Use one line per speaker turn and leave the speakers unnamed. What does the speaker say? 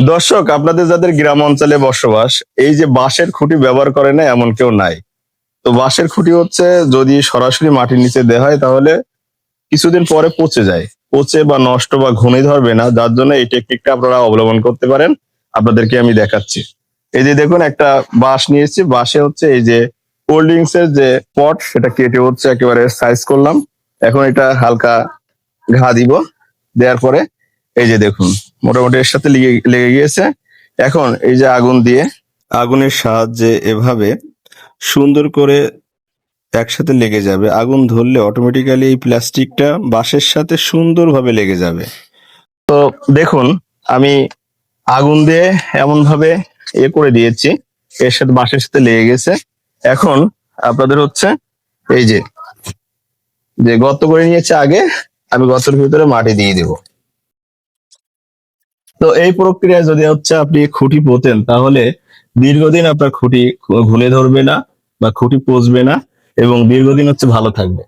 দর্শক, আপনাদের যাদের গ্রাম অঞ্চলে বসবাস, এই যে বাঁশের খুঁটি ব্যবহার করে না এমন কেউ নাই। তো বাঁশের খুঁটি হচ্ছে যদি সরাসরি মাটির নিচে দেওয়া হয় তাহলে কিছুদিন পরে পচে যায়। পচে বা নষ্ট বা ঘুণে ধরবে না, যার জন্য এই টেকনিকটা আপনারা অবলম্বন করতে পারেন। আপনাদেরকে আমি দেখাচ্ছি। এই যে দেখুন, একটা বাঁশ নিয়েছি। বাঁশে হচ্ছে এই যে কোল্ড ড্রিঙ্কস এর যে পট সেটা কেটে হচ্ছে একেবারে সাইজ করলাম। এখন এটা হালকা ঘা দিব, দেওয়ার পরে এই যে দেখুন। মোটামুটি এর সাথে লেগে লেগে গিয়েছে। এখন এই যে আগুন দিয়ে আগুনের সাহায্যে এভাবে সুন্দর করে একসাথে লেগে যাবে। আগুন ধরলে অটোমেটিক্যালি এই প্লাস্টিকটা বাঁশের সাথে সুন্দরভাবে লেগে যাবে। তো দেখুন আমি আগুন দিয়ে এমন ভাবে এ করে দিয়েছি এর সাথে বাঁশের সাথে লেগে গেছে। এখন আপনাদের হচ্ছে এই যে যে গর্ত করে নিয়েছে আগে আমি গর্তের ভিতরে মাটি দিয়ে দেব। তো এই প্রক্রিয়ায় যদি হচ্ছে আপনি খুঁটি পোতেন, তাহলে দীর্ঘদিন আপনার খুঁটি ঘুলে ধরবে না বা খুঁটি পচবে না এবং দীর্ঘদিন হচ্ছে ভালো থাকবে।